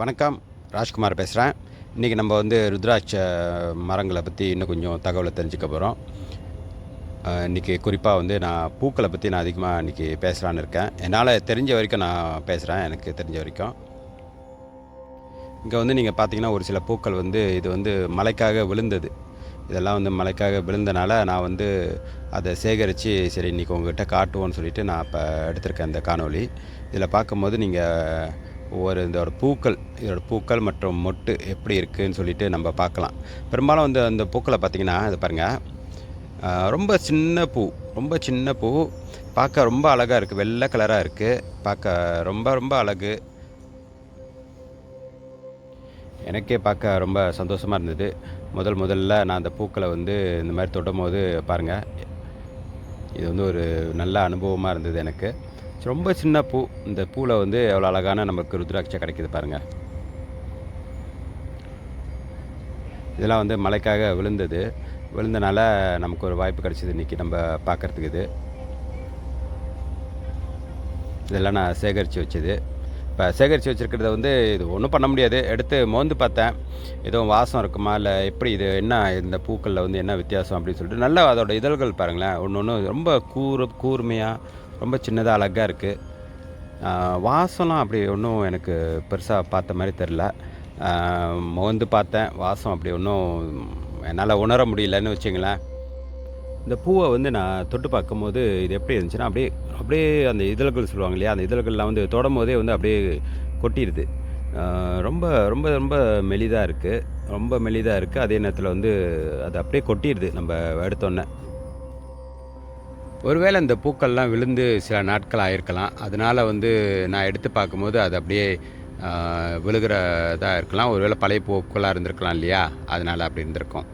வணக்கம் ராஜ்குமார் பேசுகிறேன் இன்றைக்கி நம்ம வந்து ருத்ராட்ச மரங்களை பற்றி இன்னும் கொஞ்சம் தகவலை தெரிஞ்சுக்க போகிறோம் இன்றைக்கி குறிப்பாக வந்து நான் பூக்களை பற்றி நான் அதிகமாக இன்றைக்கி பேசலான்னு இருக்கேன். என்னால் தெரிஞ்ச வரைக்கும் நான் பேசுகிறேன் எனக்கு தெரிஞ்ச வரைக்கும். இங்கே வந்து நீங்கள் பார்த்தீங்கன்னா ஒரு சில பூக்கள் வந்து இது வந்து மலைக்காக விழுந்தது. இதெல்லாம் வந்து மலைக்காக விழுந்தனால நான் வந்து அதை சேகரித்து சரி இன்றைக்கி உங்கள்கிட்ட காட்டுவோன்னு சொல்லிட்டு நான் இப்போ எடுத்திருக்கேன் இந்த காணொலி இதில் பார்க்கும்போது நீங்கள் ஒவ்வொரு இதோட பூக்கள் இதோட பூக்கள் மற்றும் மொட்டு எப்படி இருக்குதுன்னு சொல்லிட்டு நம்ம பார்க்கலாம். பெரும்பாலும் வந்து அந்த பூக்களை பார்த்திங்கன்னா இது பாருங்கள் ரொம்ப சின்ன பூ ரொம்ப சின்ன பூ. பார்க்க ரொம்ப அழகாக இருக்குது வெள்ளை கலராக இருக்குது பார்க்க ரொம்ப ரொம்ப அழகு. எனக்கே பார்க்க ரொம்ப சந்தோஷமாக இருந்தது. முதல் முதல்ல நான் அந்த பூக்களை வந்து இந்த மாதிரி தொடும் போது பாருங்கள் இது வந்து ஒரு நல்ல அனுபவமாக இருந்தது எனக்கு. ரொம்ப சின்ன பூ. இந்த பூவில் வந்து எவ்வளோ அழகான நமக்கு ருத்ராட்சை கிடைக்குது பாருங்கள் இதெல்லாம் வந்து மழைக்காக விழுந்தது. விழுந்தனால நமக்கு ஒரு வாய்ப்பு கிடைச்சிது இன்றைக்கி நம்ம பார்க்குறதுக்கு இது. இதெல்லாம் நான் சேகரித்து வச்சது. இப்போ சேகரித்து வச்சுருக்கிறத வந்து இது ஒன்றும் பண்ண முடியாது. எடுத்து மோந்து பார்த்தேன். எதுவும் வாசம் இருக்குமா? இல்லை எப்படி இது என்ன இந்த பூக்களில் வந்து என்ன வித்தியாசம் அப்படின்னு சொல்லிட்டு நல்லா அதோட இதழ்கள் பாருங்களேன். ஒன்று ஒன்று ரொம்ப கூறு கூர்மையாக ரொம்ப சின்னதாக அழகாக இருக்குது வாசம்லாம் அப்படி ஒன்றும் எனக்கு பெருசாக பார்த்த மாதிரி தெரில மோந்து பார்த்தேன். வாசம் அப்படி ஒன்றும் என்னால் உணர முடியலன்னு வச்சுங்களேன். இந்த பூவை வந்து நான் தொட்டு பார்க்கும்போது இது எப்படி இருந்துச்சுன்னா அப்படியே அப்படியே அந்த இதழ்கள் சொல்லுவாங்க இல்லையா அந்த இதழ்கள்லாம் வந்து தொடும் போதே வந்து அப்படியே கொட்டிடுது. ரொம்ப ரொம்ப ரொம்ப மெலிதாக இருக்குது ரொம்ப மெலிதாக இருக்குது அதே நேரத்தில் வந்து அது அப்படியே கொட்டிடுது. நம்ம எடுத்தோன்னே. ஒருவேளை இந்த பூக்கள்லாம் விழுந்து சில நாட்கள் ஆயிருக்கலாம். அதனால் வந்து நான் எடுத்து பார்க்கும்போது அது அப்படியே விழுகிறதாக இருக்கலாம். ஒருவேளை பழைய பூக்களாக இருந்திருக்கலாம் இல்லையா? அதனால் அப்படி இருந்திருக்கும்.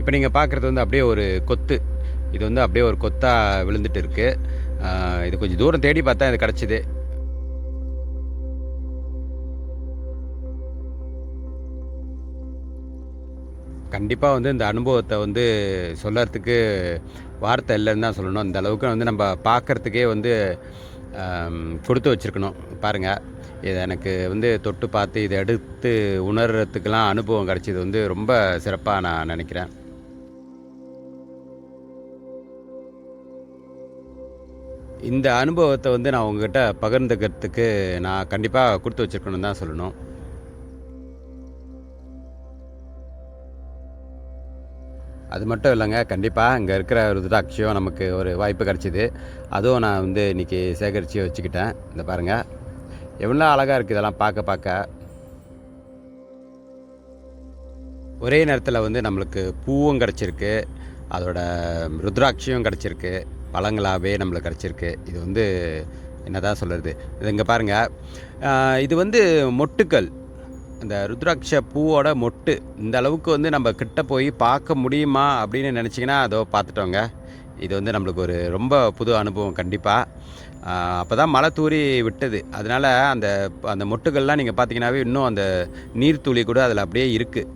இப்போ நீங்கள் பார்க்குறது வந்து அப்படியே ஒரு கொத்து. இது வந்து அப்படியே ஒரு கொத்தாக விழுந்துட்டு இருக்கு இது கொஞ்சம் தூரம் தேடி பார்த்தா இது கிடச்சிது. கண்டிப்பாக வந்து இந்த அனுபவத்தை வந்து சொல்லறதுக்கு வார்த்தை இல்லைன்னு தான் சொல்லணும். இந்த அளவுக்கு வந்து நம்ம பார்க்குறதுக்கே வந்து கொடுத்து வச்சுருக்கணும். பாருங்கள் இது எனக்கு வந்து தொட்டு பார்த்து இதை எடுத்து உணர்கிறதுக்கெலாம் அனுபவம் கிடச்சிது வந்து ரொம்ப சிறப்பாக நான் நினைக்கிறேன். இந்த அனுபவத்தை வந்து நான் உங்ககிட்ட பகிர்ந்துக்கிறதுக்கு நான் கண்டிப்பாக கொடுத்து வச்சுருக்கணும் தான் சொல்லணும். அது மட்டும் இல்லைங்க கண்டிப்பாக இங்கே இருக்கிற ருத்ராட்சியம் நமக்கு ஒரு வாய்ப்பு கிடச்சிது. அதுவும் நான் வந்து இன்றைக்கி சேகரித்து வச்சுக்கிட்டேன். இந்த பாருங்கள் எவ்வளோ அழகாக இருக்குது இதெல்லாம் பார்க்க பார்க்க. ஒரே நேரத்தில் வந்து நம்மளுக்கு பூவும் கிடச்சிருக்கு அதோட ருத்ராட்சியும் கிடச்சிருக்கு. பழங்களாகவே நம்மளுக்கு கிடச்சிருக்கு இது வந்து என்னதான் சொல்கிறது இது இங்கே பாருங்கள் இது வந்து மொட்டுக்கள். இந்த ருத்ராட்ச பூவோட மொட்டு. இந்த அளவுக்கு வந்து நம்ம கிட்ட போய் பார்க்க முடியுமா அப்படின்னு நினச்சிங்கன்னா அதோ பார்த்துட்டோங்க. இது வந்து நம்மளுக்கு ஒரு ரொம்ப புது அனுபவம் கண்டிப்பாக அப்போ தான் மழை தூறி விட்டது. அதனால் அந்த அந்த மொட்டுகள்லாம் நீங்கள் பார்த்தீங்கன்னாவே இன்னும் அந்த நீர்த்துளி கூட அதில் அப்படியே இருக்குது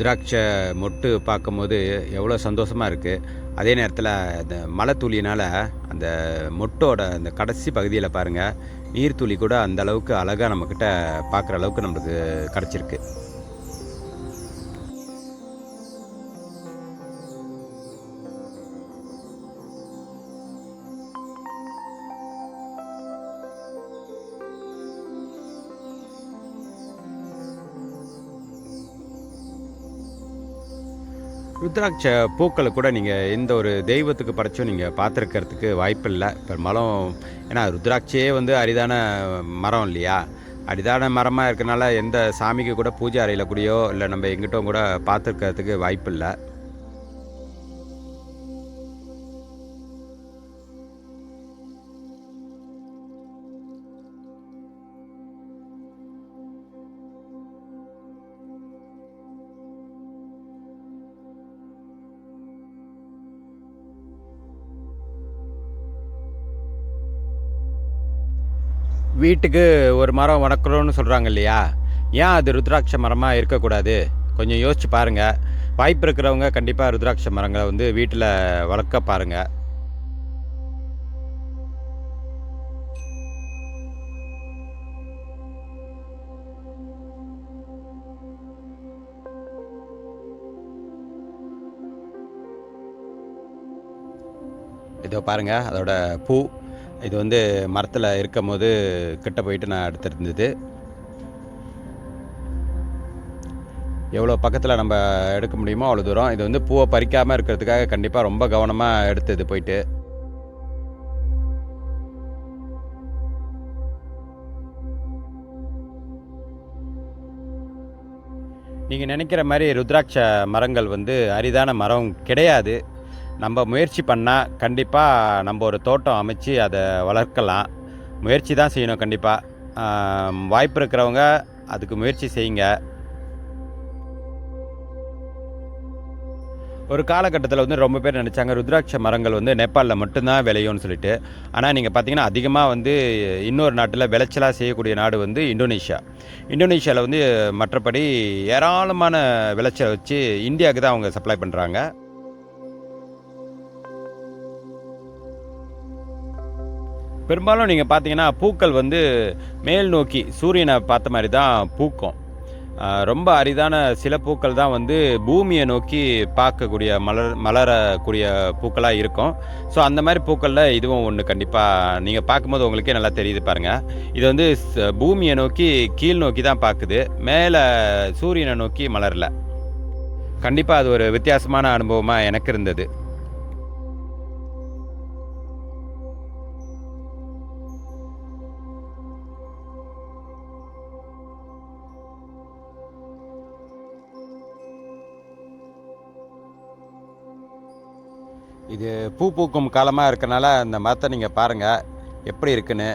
ருத்ராட்சை மொட்டு பார்க்கும்போது எவ்வளோ சந்தோஷமாக இருக்குது அதே நேரத்தில் அந்த மழை துளியினால் அந்த மொட்டோட அந்த கடைசி பகுதியில் பாருங்கள் நீர்த்துளி கூட அந்த அளவுக்கு அழகாக நம்மக்கிட்ட பார்க்குற அளவுக்கு நம்மளுக்கு கிடச்சிருக்கு. ருத்ராட்ச பூக்களை கூட நீங்கள் எந்த ஒரு தெய்வத்துக்கு படைச்சும் நீங்கள் பார்த்துருக்கிறதுக்கு வாய்ப்பில்லை. பெரும்பாலும் ஏன்னா ருத்ராட்சையே வந்து அரிதான மரம் இல்லையா? அரிதான மரமாக இருக்கனால எந்த சாமிக்கு கூட பூஜை அறையில் கூடயோ இல்லை நம்ம எங்கிட்டும் கூட பார்த்துருக்கிறதுக்கு வாய்ப்பில்லை. வீட்டுக்கு ஒரு மரம் வளர்க்குறோன்னு சொல்கிறாங்க இல்லையா? ஏன் அது ருத்ராட்ச மரமாக இருக்கக்கூடாது? கொஞ்சம் யோசிச்சு பாருங்கள் வாய்ப்பு இருக்கிறவங்க கண்டிப்பாக ருத்ராட்ச மரங்களை வந்து வீட்டில் வளர்க்க பாருங்கள் இதோ பாருங்கள் அதோட பூ. இது வந்து மரத்தில் இருக்கும் போது கிட்ட போயிட்டு நான் எடுத்திருந்தது. எவ்வளோ பக்கத்தில் நம்ம எடுக்க முடியுமோ அவ்வளோ தூரம். இது வந்து பூவை பறிக்காமல் இருக்கிறதுக்காக கண்டிப்பாக ரொம்ப கவனமாக எடுத்தது போயிட்டு. நீங்கள் நினைக்கிற மாதிரி ருத்ராட்ச மரங்கள் வந்து அரிதான மரம் கிடையாது. நம்ம முயற்சி பண்ணால் கண்டிப்பாக நம்ம ஒரு தோட்டம் அமைச்சு அதை வளர்க்கலாம். முயற்சி தான் செய்யணும் கண்டிப்பாக வாய்ப்பு இருக்கிறவங்க அதுக்கு முயற்சி செய்யுங்க. ஒரு காலகட்டத்தில் வந்து ரொம்ப பேர் நினச்சாங்க ருத்ராட்ச மரங்கள் வந்து நேபாளில் மட்டும்தான் விளையும்னு சொல்லிட்டு. ஆனால் நீங்கள் பார்த்தீங்கன்னா அதிகமாக வந்து இன்னொரு நாட்டில் விளைச்சலாக செய்யக்கூடிய நாடு வந்து இந்தோனேஷியா. இந்தோனேஷியாவில் வந்து மற்றபடி ஏராளமான விளைச்சலை வச்சு இந்தியாவுக்கு தான் அவங்க சப்ளை பண்ணுறாங்க பெரும்பாலும் நீங்கள் பார்த்தீங்கன்னா பூக்கள் வந்து மேல் நோக்கி சூரியனை பார்த்த மாதிரி தான் பூக்கும் ரொம்ப அரிதான சில பூக்கள் தான் வந்து பூமியை நோக்கி பார்க்கக்கூடிய மலர் மலரக்கூடிய பூக்களாக இருக்கும். ஸோ அந்த மாதிரி பூக்களில் இதுவும் ஒன்று கண்டிப்பாக நீங்கள் பார்க்கும்போது உங்களுக்கே நல்லா தெரியுது பாருங்கள் இது வந்து பூமியை நோக்கி கீழ் நோக்கி தான் பார்க்குது. மேலே சூரியனை நோக்கி மலரல. கண்டிப்பாக அது ஒரு வித்தியாசமான அனுபவமாக எனக்கு இருந்தது. இது பூ பூக்கும் காலமாக இருக்கனால அந்த மரத்தை நீங்கள் பாருங்கள் எப்படி இருக்குன்னு.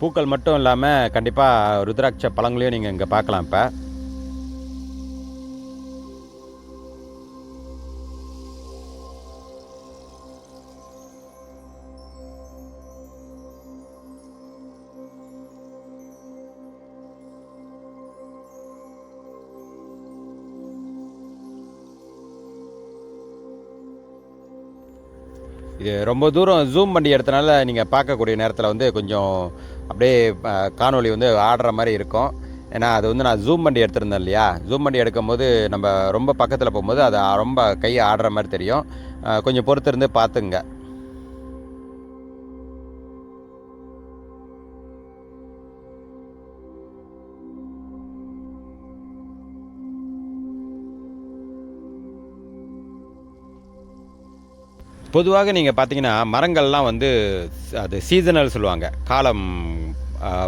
பூக்கள் மட்டும் இல்லாமல் கண்டிப்பாக ருத்ராட்ச பழங்களையும் நீங்கள் இங்கே பார்க்கலாம் இப்போ. இது ரொம்ப தூரம் ஜூம் பண்ணி எடுத்தனால நீங்கள் பார்க்கக்கூடிய நேரத்தில் வந்து கொஞ்சம் அப்படியே காணொலி வந்து ஆடுற மாதிரி இருக்கும். ஏன்னா அது வந்து நான் ஜூம் பண்ணி எடுத்திருந்தேன் இல்லையா? ஜூம் பண்ணி எடுக்கும்போது நம்ம ரொம்ப பக்கத்தில் போகும்போது அது ரொம்ப கையை ஆடுற மாதிரி தெரியும். கொஞ்சம் பொறுத்திருந்து பார்த்துங்க. பொதுவாக நீங்கள் பார்த்தீங்கன்னா மரங்கள்லாம் வந்து அது சீசனல் சொல்லுவாங்க. காலம்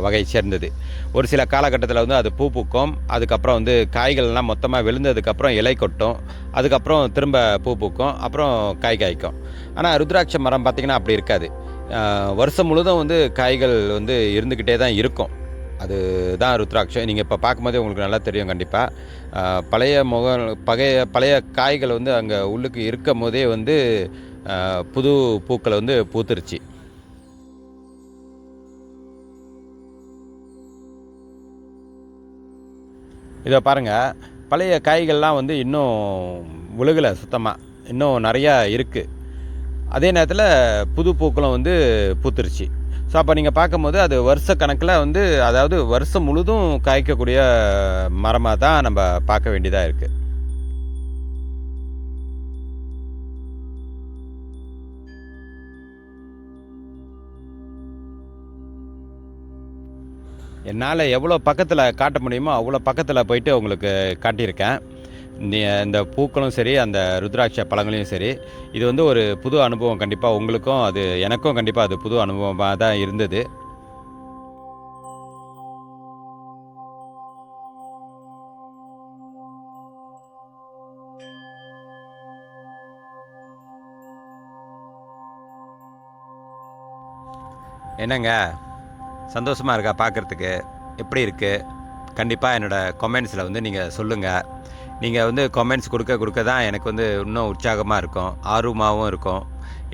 வகை சேர்ந்தது. ஒரு சில காலகட்டத்தில் வந்து அது பூ பூக்கும். அதுக்கப்புறம் வந்து காய்கள்லாம் மொத்தமாக விழுந்ததுக்கப்புறம் இலை கொட்டும். அதுக்கப்புறம் திரும்ப பூ பூக்கும். அப்புறம் காய் காய்க்கும். ஆனால் ருத்ராட்ச மரம் பார்த்திங்கன்னா அப்படி இருக்காது. வருஷம் முழுதும் வந்து காய்கள் வந்து இருந்துக்கிட்டே தான் இருக்கும். அதுதான் ருத்ராட்சம் நீங்கள் இப்போ பார்க்கும்போதே உங்களுக்கு நல்லா தெரியும் கண்டிப்பாக பழைய முக பழைய பழைய காய்கள் வந்து அங்கே உள்ளுக்கு இருக்கும் போதே வந்து புது பூக்களை வந்து பூத்துருச்சு. இதை பாருங்கள் பழைய காய்கள்லாம் வந்து இன்னும் விழுகலை சுத்தமாக இன்னும் நிறையா இருக்குது அதே நேரத்தில் புது பூக்களும் வந்து பூத்துருச்சு. ஸோ அப்போ நீங்கள் பார்க்கும்போது அது வருஷ கணக்கில் வந்து அதாவது வருஷம் முழுதும் காய்க்கக்கூடிய மரமாக தான் நம்ம பார்க்க வேண்டியதாக இருக்குது என்னால் எவ்வளோ பக்கத்தில் காட்ட முடியுமோ அவ்வளோ பக்கத்தில் போயிட்டு உங்களுக்கு காட்டியிருக்கேன். இந்த பூக்களும் சரி அந்த ருத்ராட்ச பழங்களையும் சரி இது வந்து ஒரு புது அனுபவம் கண்டிப்பாக உங்களுக்கும் அது எனக்கும் கண்டிப்பாக அது புது அனுபவமாக தான் இருந்தது. என்னங்க? சந்தோஷமாக இருக்கா பார்க்குறதுக்கு எப்படி இருக்குது கண்டிப்பாக என்னோடய கொமெண்ட்ஸில் வந்து நீங்கள் சொல்லுங்கள் நீங்கள் வந்து கமெண்ட்ஸ் கொடுக்க கொடுக்க தான் எனக்கு வந்து இன்னும் உற்சாகமாக இருக்கும். ஆர்வமாகவும் இருக்கும்.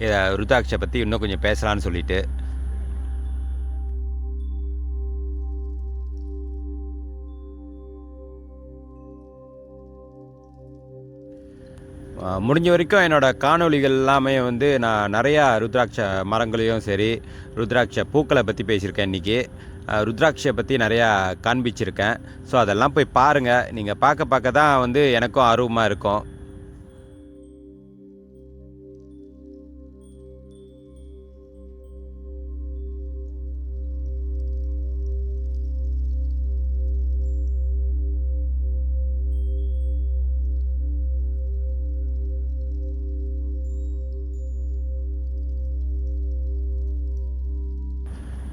இதை ருத்ராட்சை பற்றி இன்னும் கொஞ்சம் பேசலான்னு சொல்லிட்டு. முடிஞ்ச வரைக்கும் என்னோடய காணொளிகள் எல்லாமே வந்து நான் நிறையா ருத்ராட்ச மரங்களையும் சரி ருத்ராட்ச பூக்களை பற்றி பேசியிருக்கேன் இன்றைக்கி ருத்ராட்சியை பற்றி நிறையா காண்பிச்சிருக்கேன். ஸோ அதெல்லாம் போய் பாருங்கள் நீங்கள் பார்க்க பார்க்க தான் வந்து எனக்கும் ஆர்வமாக இருக்கும்.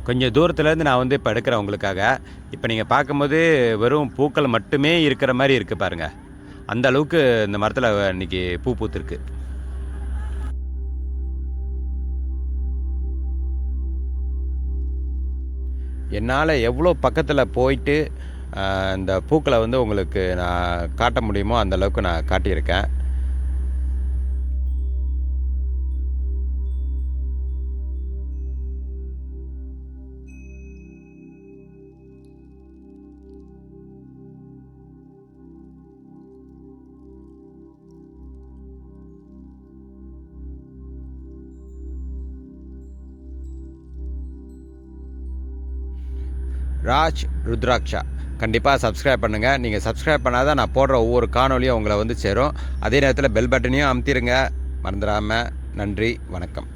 கொஞ்சம் தூரத்துலேருந்து நான் வந்து இப்போ எடுக்கிறேன் உங்களுக்காக. இப்போ நீங்கள் பார்க்கும்போது வெறும் பூக்கள் மட்டுமே இருக்கிற மாதிரி இருக்குது பாருங்கள் அந்த அளவுக்கு இந்த மரத்தில் இன்னைக்கு பூ பூத்துருக்கு. என்னால் எவ்வளோ பக்கத்தில் போயிட்டு இந்த பூக்களை வந்து உங்களுக்கு நான் காட்ட முடியுமோ அந்தளவுக்கு நான் காட்டியிருக்கேன். ராஜ் ருத்ராட்சா கண்டிப்பாக சப்ஸ்கிரைப் பண்ணுங்கள் நீங்கள் சப்ஸ்கிரைப் பண்ணாதான் நான் போடுற ஒவ்வொரு காணொலியும் உங்களை வந்து சேரும். அதே நேரத்தில் பெல் பட்டனையும் அமுத்திடுங்க மறந்துடாமல் நன்றி. வணக்கம்.